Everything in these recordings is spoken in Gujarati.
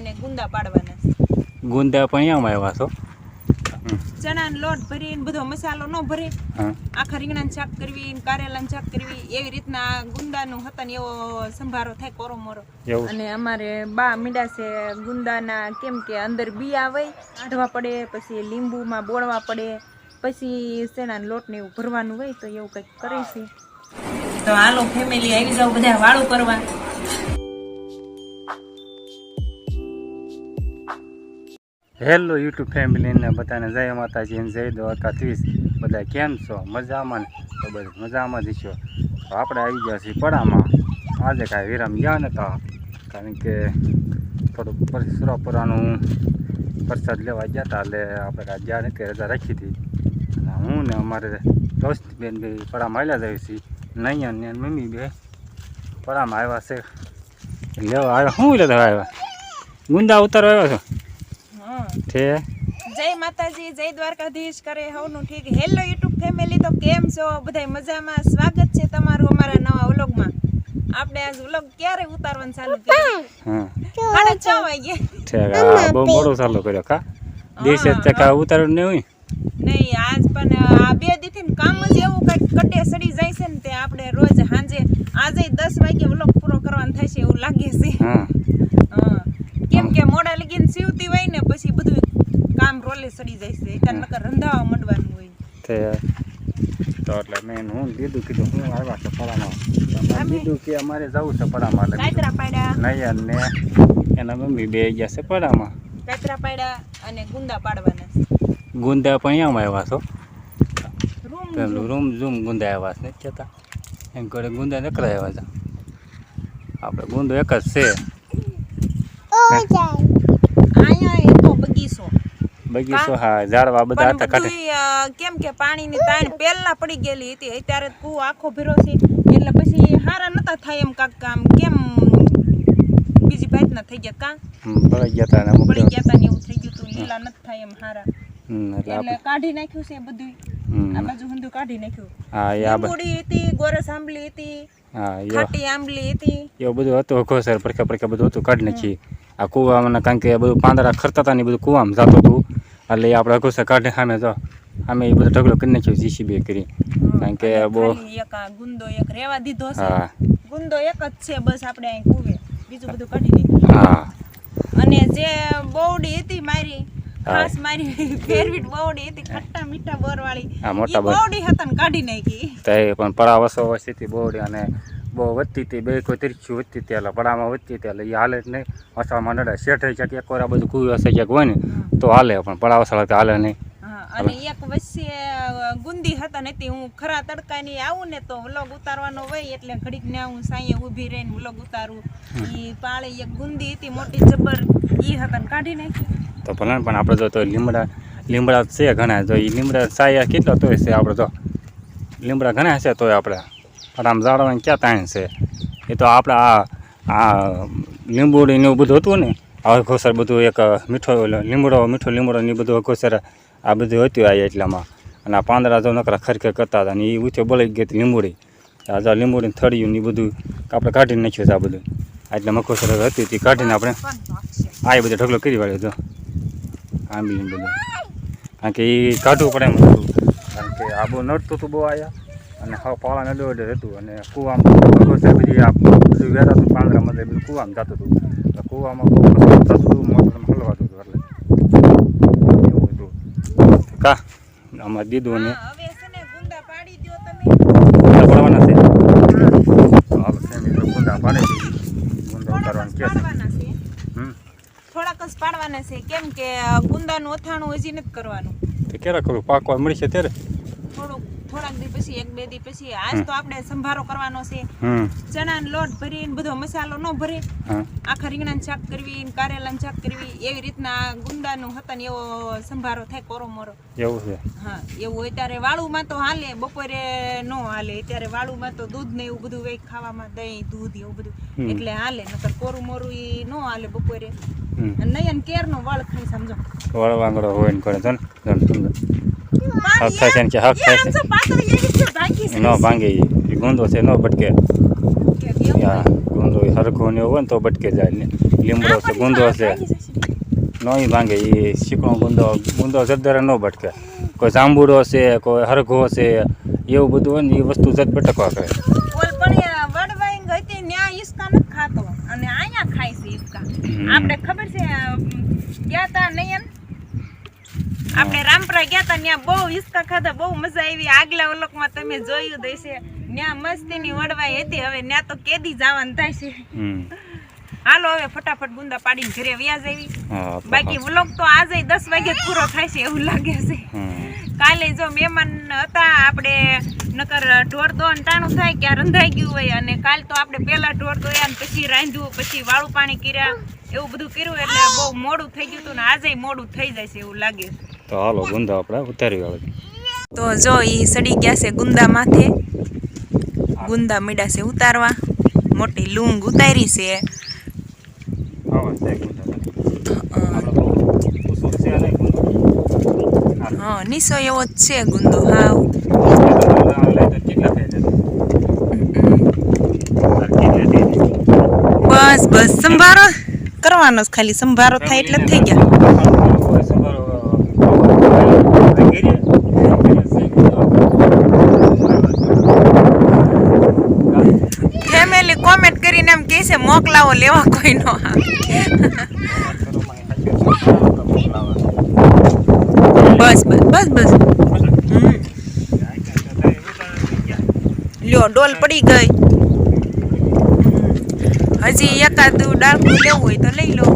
અને ગુંદા પાડવાના ગુંદા પણ એમ આવ્યા છો? ચણાનો લોટ ભરીને બધો મસાલો ન ભરે. આખા રીંગણાનું શાક કરવી કારેલાનું શાક કરવી એવી રીતના ગુંદાનું હતા ને એવો સંભારો થાય કોરો મોરો અને અમારે બા મીડા છે ગુંદાના કેમ કે અંદર બી આવે કાઢવા પડે પછી લીંબુમાં બોળવા પડે પછી શેણાનો લોટ ને એવું ભરવાનું હોય તો એવું કંઈક કરે છે. તો હાલો ફેમિલી આવી જાવ બધા વાળું કરવા. હેલો યુટ્યુબ ફેમિલીને બધાને જય માતાજી અને જય દ્વારકાધીશ. બધા કેમ છો? મજામાં તો બધા મજામાં જ છો તો આપણે આવી ગયા છીએ પડામાં. આજે કાંઈ વિરામ ગયા નતા. કારણ કે થોડુંક પરશુરાપુરાનું પ્રસાદ લેવા ગયા હતા. એટલે આપણે કાંઈ ગયા નથી રજા રાખી હતી. અને હું ને અમારે દોસ્ત બેન બે પડામાં આવ્યા જ છીએ. નૈયા ને મમ્મી બે પડામાં આવ્યા છે. લેવા આવ્યા શું લેવા આવ્યા? ગુંદા ઉતારવા આવ્યા છો? છે? જય માતાજી જય દ્વારકાધીશ કરે હવનું ઠીક. હેલો યુટ્યુબ ફેમિલી તો કેમ છો? બધા મજામાં? સ્વાગત છે તમારું અમારા નવા વ્લોગમાં. આપણે આજ વ્લોગ ક્યારે ઉતારવાનું ચાલુ કર્યું? હા. સાડા છ વાગે ઠીક બહુ મોડું ચાલુ કર્યો કા? દિવસે જ તે નહીં હોય નહીં? આજ પણ આ બે દીથી ને કામ જ એવું કંઈક કટે સડી જાય છે ને તે આપણે રોજ સાંજે આજે દસ વાગે વ્લોગ પૂરો કરવાનો થાય છે એવું લાગે છે. હા. હા. કેમ કે મોડા લગીને સીવતી હોય ને પછી બધું રોલે સડી જાય છે ત્યાં નકર રંધાવા માંડવાનું હોય. તે તો એટલે મેં હું દીધું કીધું હું આવ્યા છે પડામાં કીધું કે અમારે જવું છે પડામાં એટલે કાતરા પાડ્યા નયન ને એના મમ્મી બે ગયા છે પડામાં કાતરા પાડ્યા અને ગુંદા પાડવાના ગુંદા પણ એમ આવ્યા છો? રૂમ પેલું રૂમ ઝૂમ ગુંદા આવ્યા છે કહેતા. એમ કરે ગુંદા નકરા આવ્યા છે. આપણે ગુંદો એક જ છે. બગીચો. બગીચો હા ઝાડવા બધા હતા કાઢે. કેમ કે પાણીની તાણ પહેલા પડી ગયેલી હતી અત્યારે કુ આખો ભર્યો છે એટલે પછી હારા નતા થાય એમ કાક કામ કેમ બીજી ભાતના થઈ ગયા કા? પડી ગયા તા ને પડી ગયા તા ને એવું થઈ ગયું તું લીલા નથી થાય એમ હારા. એટલે કાઢી નાખ્યું છે બધું આ બાજુ હંધું કાઢી નાખ્યું. હા એ આ હતી ગોરસ આંબલી હતી હા એ ખાટી આંબલી હતી. એવું બધું હતું ઘોસર પડખે પડખે બધું હતું કાઢી નાખી. આ કૂવામાં કારણ કે બધું પાંદડા ખરતા હતા ને બધું કૂવામાં જતું હતું. એટલે આપણે આખું સકાટે સામે તો. અમે એ બધો ઢગલો કરી નાખ્યો જીસીબી કરી. કારણ કે બહુ એક ગુંદો એક રેવા દીધો છે. હા. ગુંદો એક જ છે બસ આપણે અહીં કુવે. બીજું બધું કાઢી નાખ્યું. હા. અને જે બોવડી હતી મારી ખાસ મારી ફેરવીટ બોવડી હતી ખટ્ટા મીઠા બોરવાળી. હા, મોટા બોવડી હતા ને કાઢી નાખી. તે પણ પડાવસો વસ્તી બોડી અને બહુ વધતી હતી બે કોઈ તીરછી વધતી હતી એટલે પડામાં વધતી હતી એટલે એ હાલે જ નહીં. વસામાં નડે શેઠ ક્યાંક એક વાર આ બધું કુવી હશે ક્યાંક હોય ને તો હાલે પણ પડા તો હાલે નહીં. અને એક વચ્ચે ગુંદી હતા ને હું ખરા તડકાની આવું ને તો વ્લોગ ઉતારવાનો હોય એટલે ઘડીક ને હું સાંયે ઊભી રહીને વ્લોગ ઉતારું. એ પાળે એક ગુંદી હતી મોટી જબર એ હતા ને કાઢી નાખી. તો ભલે પણ આપણે જો તો લીમડા લીમડા છે ઘણા જો એ લીમડા સાયા કેટલો તોય છે આપણે તો લીમડા ઘણા છે તોય આપણે. પણ આમ જાળવાની ક્યાં તાણ છે? એ તો આપણે આ આ લીંબુડી ને એવું બધું હતું ને, આ ઘોસર બધું એક મીઠો લીમડો મીઠો લીમડો ને બધું અઘોસર આ બધું હતું આ એટલામાં. અને આ પાંદડા જો નકરા ખરખર કરતા હતા અને એ ઊંચે બળી ગઈ હતી લીંબુડી. આજે લીંબુડીને લીંબુડી થળિયું ને એ બધું આપણે કાઢી નાખ્યું છે આ બધું. એટલે મકોસર હતી તે કાઢીને આપણે પણ આ બધો ઢગલો કરી વાળ્યો હતો. આંબલી બધું. કારણ કે એ કાઢવું પડે એમ હતું. કારણ કે આ બહુ નડતું હતું બહુ આયા. અને પાળા નડો અડે હતું અને કૂવામાં ઘોસે બધી આ બધું વેરાતું પાંદરામાં મધે બધું કૂવામાં જતું હતું એટલે કૂવામાં થતું હતું મોટરમાં હલવાતું હતું એટલે એવું હતું કા? આમાં દીધું ને છે પડવાના છે ગુંદા પાડી ગુંદા ઉતારવાનું કે છે છે થોડાક જ પાડવાના છે કેમ કે ગુંદાનું અથાણું હજી નથી કરવાનું તો ક્યારે કરું પાકવા મળશે ત્યારે થોડુંક થોડાક દી પછી એક બે દી પછી આજ તો આપણે સંભારો કરવાનો છે. ચણાનો લોટ ભરીને બધો મસાલો ન ભરે. આખા રીંગણાનું શાક કરવી કારેલાનું શાક કરવી. એવી રીતના ગુંદાનું હતા ને એવો સંભારો થાય કોરો મોરો. એવું છે. હા એવું હોય. ત્યારે વાળુમાં તો હાલે બપોરે ન હાલે. ત્યારે વાળુમાં તો દૂધ ને એવું બધું હોય ખાવામાં દહીં દૂધ એવું બધું. એટલે હાલે. નકર કોરું મોરું ઈ ન હાલે બપોરે. નયન કેરનો વાળ ખાઈ સમજો વળવાંગડો હોય ને કરે ચાલ ચાલ જણ થાય છે ને કે હક છે, ભાંગી એ ન ભાંગે. ઈ ગુંદો છે ન ભટકે કે ગુંદો હરખો ને હોય ને તો ભટકે જાય. ને લીમડો છે ગુંદો છે. નોઈ ભાંગે એ શીકણો ગુંદો ગુંદો જદ્દરે ન ભટકે કોઈ જાંબુડો છે કોઈ હરઘો છે એવું બધું હોય ને એ વસ્તુ જત ભટકવા કરે. આપણે ખબર એ વડવાઈ ગઈ હતી ન્યા ઈસકા નથી ખાતો અને અહીંયા ખાય છે ઈસકા હમ. આપણે ખબર છે અમ, ગયા તા નયન આપણે રામપરા ગયા તા ત્યાં બહુ ઈસકા ખાધા બહુ મજા આવી. આગલા ઓલોકમાં તમે જોયું દેશે ત્યાં મસ્તીની વડવાઈ હતી હવે ત્યાં તો કેદી જવાનું થાય છે. હાલો હવે ફટાફટ ગુંદા પાડીને ઘરે વ્યાજ આવી. બાકી વ્લોગ તો આજે દસ વાગે પૂરો થાય છે એવું લાગે છે. કાલે જો મહેમાન હતા આપણે નકર ઢોર દોન ટાણું થાય કે આ રંધાઈ ગયું હોય અને કાલ તો આપણે પહેલા ઢોર દોયા ને પછી રાંધ્યું પછી વાળું પાણી કર્યા એવું બધું કર્યું એટલે બહુ મોડું થઈ ગયું હતું ને આજે મોડું થઈ જાય છે એવું લાગે તો હાલો ગુંદા આપણે ઉતારી આવે તો જો એ સડી ગયા છે ગુંદા માથે. ગુંદા મીડા છે ઉતારવા. મોટી લૂંગ ઉતારી છે. હા. નીસો એવો જ છે ગુંદો હાવ. બસ બસ સંભારો. કરવાનો જ ખાલી. સંભારો થાય એટલે જ થઈ ગયા ફેમિલી કોમેન્ટ કરીને એમ કહે છે મોકલાવો, લેવા કોઈ નો બસ બસ બસ બસ. લ્યો, ડોલ પડી ગઈ. હજી એકાદું ડાળખું લેવું હોય તો લઈ લો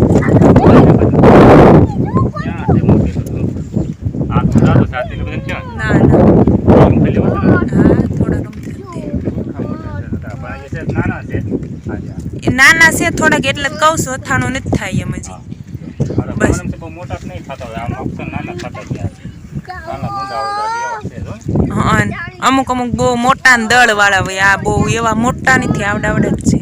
ના ના હા થોડા રમતા એ નાના છે થોડાક એટલે જ કહું છું અથાણું નથી થાય એમ હજી. બસ. હા અને અમુક અમુક બહુ મોટા દળ વાળા હોય આ બહુ એવા મોટા નથી જ છે.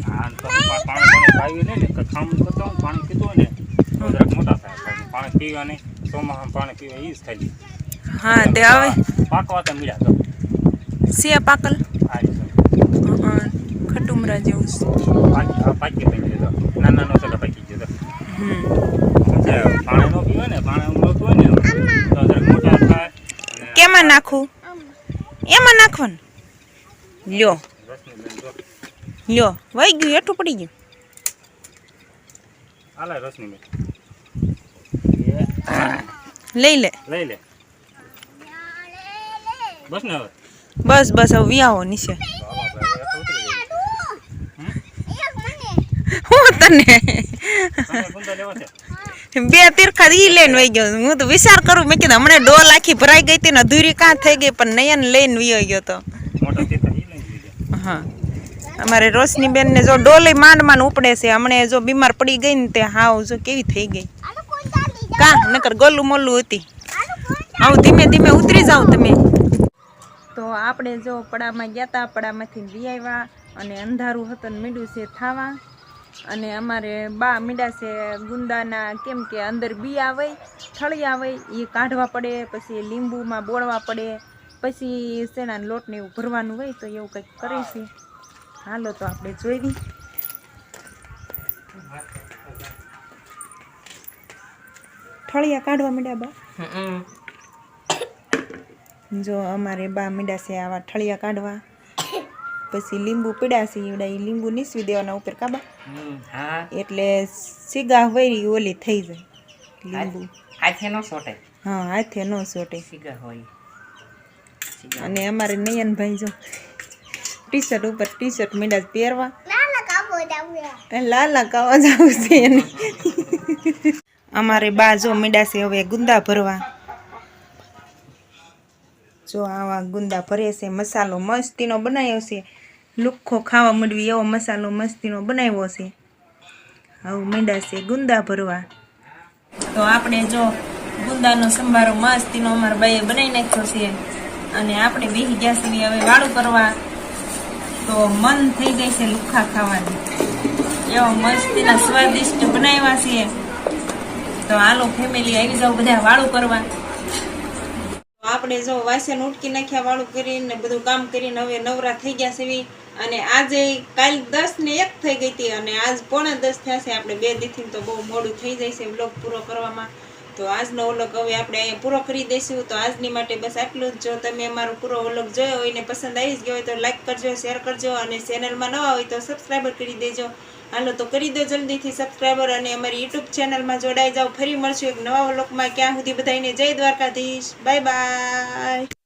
પીવા ઈ જ ખાલી હા તે હવે પાકવા તો મળ્યા છે પાકલ. હા, ખટુમરા જેવું છે પાકી બની ગયો તો. નાના નો સગા પાકી ગયો તો. હમ. જે પાણી નો પીવે ને પાણી મળતું હોય ને તો જરાક મોટા થાય. કેમાં નાખું? એમાં નાખવાનું. લ્યો. લ્યો. વહી ગયું હેઠું પડી ગયું. હાલે રસની બેન. લઈ લે. લઈ લે. બસ ને હવે? બસ બસ હવે વ્યાહો નીચે તો હાલો આપણે હવે હેઠળ ઉતરી જઈએ. હું તને? બે તીરખા ઈ લઈને વહી ગયો. હું તો વિચાર કરું મેં કીધું હમણાં ડોલ આખી ભરાઈ ગઈ હતી ને અધૂરી કાં થઈ ગઈ પણ નયન લઈને વિયો ગયો તો. હા. અમારે રોશની બેન ને જો ડોલે માંડ માંડ ઉપડે છે. હમણે જો બીમાર પડી ગઈ ને તે હાવ જો કેવી થઈ ગઈ. કા? નકર ગોલું મોલું હતી. આવું ધીમે ધીમે ઉતરી જાવ તમે. તો આપણે જો પડામાં ગયા હતા પડામાંથી લઈ આવ્યા અને અંધારું હતું ને મીંડું છે થાવા. અને અમારે બા મીડાશે ગુંદાના કેમ કે અંદર બી આવે થળી આવે એ કાઢવા પડે પછી લીંબુમાં બોળવા પડે પછી શેણાનો લોટને એવું ભરવાનું હોય તો એવું કંઈક કરીશું હાલો તો આપણે જોઈ થળિયા કાઢવા મીડા બા? જો અમારે બા મીડાશે આવા થળિયા કાઢવા. પછી લીંબુ પીડા એ લીંબુ નીસવી દેવાના ઉપર કાબા. એટલે સીગા વૈરી ઓલી થઈ જાય લીંબુ. હાથે નો સોટે. હા હાથે ન સોટે. સીગા હોય. અને અમારે નયનભાઈ જો ટી શર્ટ ઉપર ટી શર્ટ મીડા પહેરવા. એ લાલા કાવા જવું છે એને. અમારે બા જો મીંડા છે હવે ગુંદા ભરવા. જો આવા ગુંદા ભરે છે મસાલો મસ્તીનો બનાવ્યો છે. લુખ્ખો ખાવા મળવી એવો મસાલો મસ્તીનો બનાવ્યો છે. આવું મીંડા છે ગુંદા ભરવા. તો આપણે જો ગુંદાનો સંભારો મસ્તીનો અમારા બાઈએ બનાવી નાખ્યો છે અને આપણે બેસી ગયા છીએ હવે વાળું કરવા તો મન થઈ ગઈ છે લુખ્ખા ખાવાની. એવા મસ્તીના સ્વાદિષ્ટ બનાવ્યા છે તો હાલો ફેમિલી આવી જાવ બધા વાળું કરવા આપણે જો વાસણ ઉટકી નાખ્યા, વાળું કરીને બધું કામ કરીને હવે નવરા થઈ ગયા છે અને આજે કાલ દસ ને એક થઈ ગઈ હતી અને આજ પોણા દસ થયા છે. આપણે બે દીથી તો બહુ મોડું થઈ જાય છે વ્લોગ પૂરો કરવામાં. તો આજનો વ્લોગ હવે આપણે અહીંયા પૂરો કરી દઈશું. તો આજની માટે બસ આટલું જ. જો તમે અમારો પૂરો વ્લોગ જોયો હોય ને પસંદ આવી જ ગયો હોય તો લાઇક કરજો, શેર કરજો અને ચેનલમાં નવા હોય તો સબસ્ક્રાઈબર કરી દેજો. હાલો, તો કરી દો જલ્દીથી સબસ્ક્રાઈબર અને અમારી યુટ્યુબ ચેનલમાં જોડાઈ જાઓ. ફરી મળશું એક નવા વ્લોગમાં ક્યાં સુધી બધાને જય દ્વારકાધીશ. Bye bye